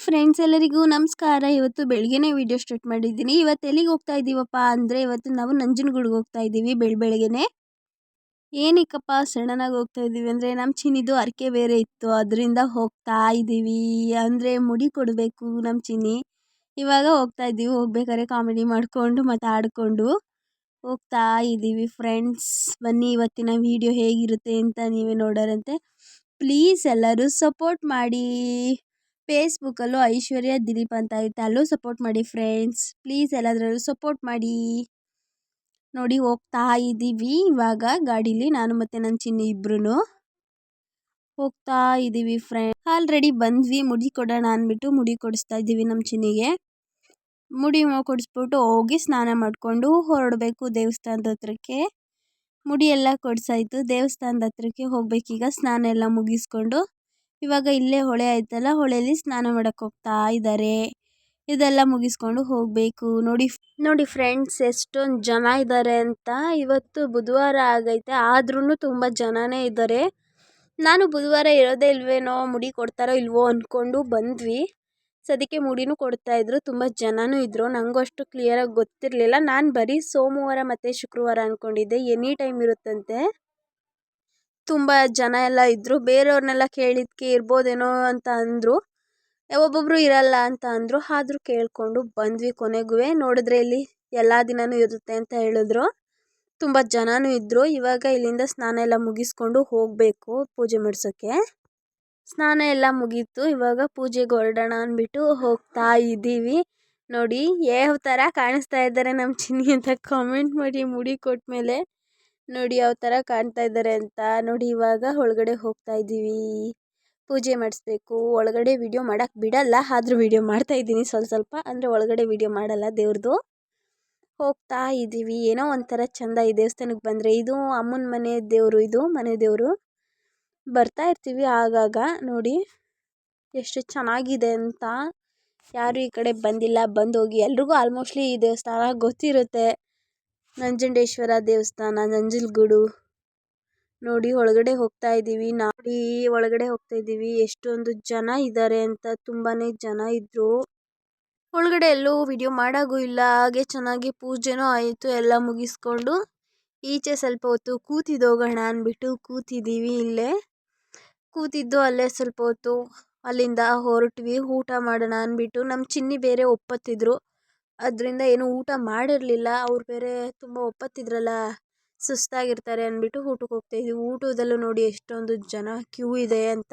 Friends ಎಲ್ಲರಿಗೂ ನಮಸ್ಕಾರ. ಇವತ್ತು ಬೆಳಗ್ಗೆನೇ ವಿಡಿಯೋ ಸ್ಟಾರ್ಟ್ ಮಾಡಿದ್ದೀನಿ. ಇವತ್ತು ಎಲ್ಲಿಗೆ ಹೋಗ್ತಾ ಇದ್ದೀವಪ್ಪ ಅಂದರೆ ಇವತ್ತು ನಾವು ನಂಜನಗೂಡಿಗೆ ಹೋಗ್ತಾ ಇದ್ದೀವಿ ಬೆಳ, ಬೆಳಗ್ಗೆನೆ. ಏನಕ್ಕಪ್ಪ ಸಡನ್ನಾಗಿ ಹೋಗ್ತಾ ಇದ್ದೀವಿ ಅಂದರೆ ನಮ್ಮ ಚಿನ್ನಿದು ಅರಕೆ ಬೇರೆ ಇತ್ತು. ಅದರಿಂದ ಹೋಗ್ತಾ ಇದ್ದೀವಿ. ಅಂದರೆ ಮುಡಿ ಕೊಡಬೇಕು ನಮ್ಮ ಚಿನ್ನಿ. ಇವಾಗ ಹೋಗ್ತಾ ಇದ್ದೀವಿ. ಹೋಗ್ಬೇಕಾದ್ರೆ ಕಾಮಿಡಿ ಮಾಡಿಕೊಂಡು ಮತ್ತು ಆಡಿಕೊಂಡು ಹೋಗ್ತಾ ಇದ್ದೀವಿ ಫ್ರೆಂಡ್ಸ್ ಬನ್ನಿ ಇವತ್ತಿನ ವಿಡಿಯೋ ಹೇಗಿರುತ್ತೆ ಅಂತ ನೀವೇ ನೋಡೋರಂತೆ. ಪ್ಲೀಸ್ ಎಲ್ಲರೂ ಸಪೋರ್ಟ್ ಮಾಡಿ. ಫೇಸ್ಬುಕ್ಕಲ್ಲೂ ಐಶ್ವರ್ಯ, ದಿಲೀಪ್ ಅಂತ ಐತೆ ಅಲ್ಲೂ ಸಪೋರ್ಟ್ ಮಾಡಿ ಫ್ರೆಂಡ್ಸ್ ಪ್ಲೀಸ್ ಎಲ್ಲದರಲ್ಲೂ ಸಪೋರ್ಟ್ ಮಾಡಿ. ನೋಡಿ ಹೋಗ್ತಾ ಇದ್ದೀವಿ ಇವಾಗ ಗಾಡೀಲಿ ನಾನು ಮತ್ತು ನನ್ನ ಚಿನ್ನಿ ಇಬ್ರು ಹೋಗ್ತಾ ಇದ್ದೀವಿ ಫ್ರೆಂಡ್ ಆಲ್ರೆಡಿ ಬಂದ್ವಿ. ಮುಡಿ ಕೊಡೋಣ ಅಂದ್ಬಿಟ್ಟು ಮುಡಿ ಕೊಡಿಸ್ತಾ ಇದ್ದೀವಿ ನಮ್ಮ ಚಿನ್ನಿಗೆ. ಮುಡಿ ಕೊಡಿಸ್ಬಿಟ್ಟು ಹೋಗಿ ಸ್ನಾನ ಮಾಡಿಕೊಂಡು ಹೊರಡಬೇಕು ದೇವಸ್ಥಾನದ ಹತ್ರಕ್ಕೆ. ಮುಡಿ ಎಲ್ಲ ಕೊಡಿಸಾಯ್ತು. ದೇವಸ್ಥಾನದ ಹತ್ರಕ್ಕೆ ಹೋಗ್ಬೇಕೀಗ ಸ್ನಾನ ಎಲ್ಲ ಮುಗಿಸ್ಕೊಂಡು. ಇವಾಗ ಇಲ್ಲೇ ಹೊಳೆ ಐತಲ್ಲ ಹೊಳೆಯಲ್ಲಿ ಸ್ನಾನ ಮಾಡಕ್ಕೆ ಹೋಗ್ತಾ ಇದ್ದಾರೆ ಇದೆಲ್ಲ ಮುಗಿಸ್ಕೊಂಡು ಹೋಗಬೇಕು. ನೋಡಿ ನೋಡಿ ಫ್ರೆಂಡ್ಸ್, ಎಷ್ಟೊಂದು ಜನ ಇದ್ದಾರೆ ಅಂತ. ಇವತ್ತು ಬುಧವಾರ ಆಗೈತೆ ಆದ್ರೂ ತುಂಬ ಜನನೇ ಇದ್ದಾರೆ ನಾನು ಬುಧವಾರ ಇರೋದೇ ಇಲ್ವೇನೋ, ಮುಡಿ ಕೊಡ್ತಾರೋ ಇಲ್ವೋ ಅಂದ್ಕೊಂಡು ಬಂದ್ವಿ. ಸದ್ಯಕ್ಕೆ ಮುಡಿನೂ ಕೊಡ್ತಾಯಿದ್ರು ತುಂಬ ಜನನೂ ಇದ್ದರು ನನಗೂ ಅಷ್ಟು ಕ್ಲಿಯರಾಗಿ ಗೊತ್ತಿರಲಿಲ್ಲ. ನಾನು ಬರೀ ಸೋಮವಾರ ಮತ್ತು ಶುಕ್ರವಾರ ಅಂದ್ಕೊಂಡಿದ್ದೆ ಎನಿ ಟೈಮ್ ಇರುತ್ತಂತೆ. ತುಂಬ ಜನ ಎಲ್ಲ ಇದ್ದರು ಬೇರೆಯವ್ರನ್ನೆಲ್ಲ ಕೇಳಿದ್ದಕ್ಕೆ ಇರ್ಬೋದೇನೋ ಅಂತ ಅಂದರು. ಒಬ್ಬೊಬ್ಬರು ಇರಲ್ಲ ಅಂತ ಅಂದರು. ಆದರೂ ಕೇಳಿಕೊಂಡು ಬಂದ್ವಿ ಕೊನೆಗೂ ನೋಡಿದ್ರೆ ಇಲ್ಲಿ ಎಲ್ಲ ದಿನವೂ ಇರುತ್ತೆ ಅಂತ ಹೇಳಿದ್ರು. ತುಂಬ ಜನನೂ ಇದ್ದರು ಇವಾಗ ಇಲ್ಲಿಂದ ಸ್ನಾನ ಎಲ್ಲ ಮುಗಿಸ್ಕೊಂಡು ಹೋಗಬೇಕು ಪೂಜೆ ಮಾಡಿಸೋಕ್ಕೆ ಸ್ನಾನ ಎಲ್ಲ ಮುಗೀತು. ಇವಾಗ ಪೂಜೆಗೆ ಹೊರಡೋಣ ಅಂದ್ಬಿಟ್ಟು ಹೋಗ್ತಾ ಇದ್ದೀವಿ. ನೋಡಿ ಯಾವ ಥರ ಕಾಣಿಸ್ತಾ ಇದ್ದಾರೆ ನಮ್ಮ ಚಿನ್ನಿ ಅಂತ ಕಾಮೆಂಟ್ ಮಾಡಿ ಮುಡಿ ಕೊಟ್ಟ ಮೇಲೆ ನೋಡಿ ಯಾವ ಥರ ಕಾಣ್ತಾ ಇದ್ದಾರೆ ಅಂತ ನೋಡಿ ಇವಾಗ ಒಳಗಡೆ ಹೋಗ್ತಾ ಇದ್ದೀವಿ. ಪೂಜೆ ಮಾಡಿಸ್ಬೇಕು. ಒಳಗಡೆ ವಿಡಿಯೋ ಮಾಡೋಕ್ಕೆ ಬಿಡಲ್ಲ. ಆದರೂ ವಿಡಿಯೋ ಮಾಡ್ತಾ ಇದ್ದೀನಿ. ಸ್ವಲ್ಪ ಸ್ವಲ್ಪ. ಅಂದರೆ ಒಳಗಡೆ ವಿಡಿಯೋ ಮಾಡಲ್ಲ ದೇವ್ರದ್ದು ಹೋಗ್ತಾ ಇದ್ದೀವಿ. ಏನೋ ಒಂಥರ ಚೆಂದ ಈ ದೇವಸ್ಥಾನಕ್ಕೆ ಬಂದರೆ. ಇದು ಅಮ್ಮನ ಮನೆ ದೇವರು, ಇದು ಮನೆ ದೇವರು. ಬರ್ತಾ ಇರ್ತೀವಿ ಆಗಾಗ. ನೋಡಿ ಎಷ್ಟು ಚೆನ್ನಾಗಿದೆ ಅಂತ. ಯಾರು ಈ ಕಡೆ ಬಂದಿಲ್ಲ. ಬಂದು ಹೋಗಿ ಎಲ್ರಿಗೂ ಆಲ್ಮೋಸ್ಟ್ಲಿ ಈ ದೇವಸ್ಥಾನ ಗೊತ್ತಿರುತ್ತೆ. ನಂಜುಂಡೇಶ್ವರ ದೇವಸ್ಥಾನ ನಂಜನಗೂಡು ನೋಡಿ, ಒಳಗಡೆ ಹೋಗ್ತಾ ಇದ್ದೀವಿ. ನೋಡಿ ಒಳಗಡೆ ಹೋಗ್ತಾ ಇದ್ದೀವಿ. ಎಷ್ಟೊಂದು ಜನ ಇದ್ದಾರೆ ಅಂತ ತುಂಬಾನೇ ಜನ ಇದ್ರು. ಒಳಗಡೆ ಎಲ್ಲೂ ವಿಡಿಯೋ ಮಾಡಾಗೂ ಇಲ್ಲ. ಹಾಗೆ ಚೆನ್ನಾಗಿ ಪೂಜೆನೂ ಆಯಿತು. ಎಲ್ಲ ಮುಗಿಸ್ಕೊಂಡು ಈಚೆ ಸ್ವಲ್ಪ ಹೊತ್ತು ಕೂತಿದ್ದೋಗೋಣ ಅಂದ್ಬಿಟ್ಟು ಕೂತಿದ್ದೀವಿ ಇಲ್ಲೇ. ಕೂತಿದ್ದು ಅಲ್ಲೇ ಸ್ವಲ್ಪ ಹೊತ್ತು ಅಲ್ಲಿಂದ ಹೊರಟ್ವಿ. ಊಟ ಮಾಡೋಣ ಅಂದ್ಬಿಟ್ಟು. ನಮ್ಮ ಚಿನ್ನಿ ಬೇರೆ ಒಪ್ಪತ್ತಿದ್ರು. ಅದರಿಂದ ಏನು ಊಟ ಮಾಡಿರಲಿಲ್ಲ. ಅವ್ರು ಬೇರೆ ತುಂಬ ಒಪ್ಪತ್ತಿದ್ರಲ್ಲ, ಸುಸ್ತಾಗಿರ್ತಾರೆ ಅಂದ್ಬಿಟ್ಟು ಊಟಕ್ಕೆ ಹೋಗ್ತಾಯಿದ್ವಿ ಊಟದಲ್ಲೂ ನೋಡಿ ಎಷ್ಟೊಂದು ಜನ ಕ್ಯೂ ಇದೆ ಅಂತ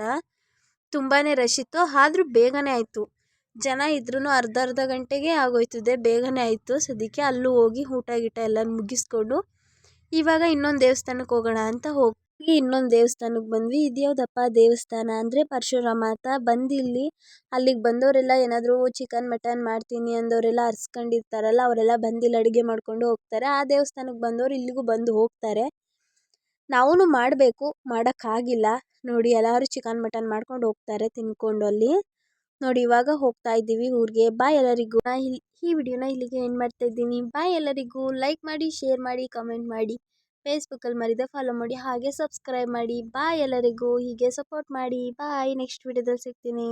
ತುಂಬಾ ರಶ್ ಇತ್ತು. ಆದರೂ ಬೇಗನೆ ಆಯಿತು. ಜನ ಇದ್ರೂ ಅರ್ಧ ಅರ್ಧ ಗಂಟೆಗೆ ಆಗೋಯ್ತದೆ. ಬೇಗನೆ ಆಯಿತು. ಸದ್ಯಕ್ಕೆ ಅಲ್ಲೂ ಹೋಗಿ ಊಟ, ಗೀಟ ಎಲ್ಲ ಮುಗಿಸ್ಕೊಂಡು ಇವಾಗ ಇನ್ನೊಂದು ದೇವಸ್ಥಾನಕ್ಕೆ ಹೋಗೋಣ ಅಂತ ಹೋಗಿ ಇನ್ನೊಂದು ದೇವಸ್ಥಾನಕ್ಕೆ ಬಂದ್ವಿ. ಇದ್ಯಾವುದಪ್ಪ ದೇವಸ್ಥಾನ ಅಂದರೆ ಪರಶುರಾಮ ಅಂತ. ಬಂದು ಇಲ್ಲಿ ಅಲ್ಲಿಗೆ ಬಂದವರೆಲ್ಲ ಏನಾದರೂ ಚಿಕನ್ ಮಟನ್ ಮಾಡ್ತೀನಿ ಅಂದವರೆಲ್ಲ ಅರ್ಸ್ಕೊಂಡಿರ್ತಾರಲ್ಲ, ಅವರೆಲ್ಲ ಬಂದು ಇಲ್ಲಿ ಅಡುಗೆ ಮಾಡಿಕೊಂಡು ಹೋಗ್ತಾರೆ. ಆ ದೇವಸ್ಥಾನಕ್ಕೆ ಬಂದವರು ಇಲ್ಲಿಗೂ ಬಂದು ಹೋಗ್ತಾರೆ. ನಾವೂ ಮಾಡಬೇಕು ಮಾಡೋಕ್ಕಾಗಿಲ್ಲ ನೋಡಿ ಎಲ್ಲರೂ ಚಿಕನ್ ಮಟನ್ ಮಾಡ್ಕೊಂಡು ಹೋಗ್ತಾರೆ ತಿನ್ಕೊಂಡು ಅಲ್ಲಿ. ನೋಡಿ ಇವಾಗ ಹೋಗ್ತಾ ಇದ್ದೀವಿ ಊರಿಗೆ. ಬಾಯ್ ಎಲ್ಲರಿಗೂ. ನಾ ಈ ವಿಡಿಯೋನ ಇಲ್ಲಿಗೆ ಏನು ಮಾಡ್ತಾ ಇದ್ದೀನಿ. ಬಾಯ್ ಎಲ್ಲರಿಗೂ. ಲೈಕ್ ಮಾಡಿ, ಶೇರ್ ಮಾಡಿ, ಕಮೆಂಟ್ ಮಾಡಿ. ಫೇಸ್ಬುಕ್ಕಲ್ಲಿ ಮರಿದೆ ಫಾಲೋ ಮಾಡಿ, ಹಾಗೆ ಸಬ್ಸ್ಕ್ರೈಬ್ ಮಾಡಿ. ಬಾಯ್ ಎಲ್ಲರಿಗೂ. ಹೀಗೆ ಸಪೋರ್ಟ್ ಮಾಡಿ. ಬಾಯ್ ನೆಕ್ಸ್ಟ್ ವೀಡಿಯೋದಲ್ಲಿ ಸಿಗ್ತೀನಿ.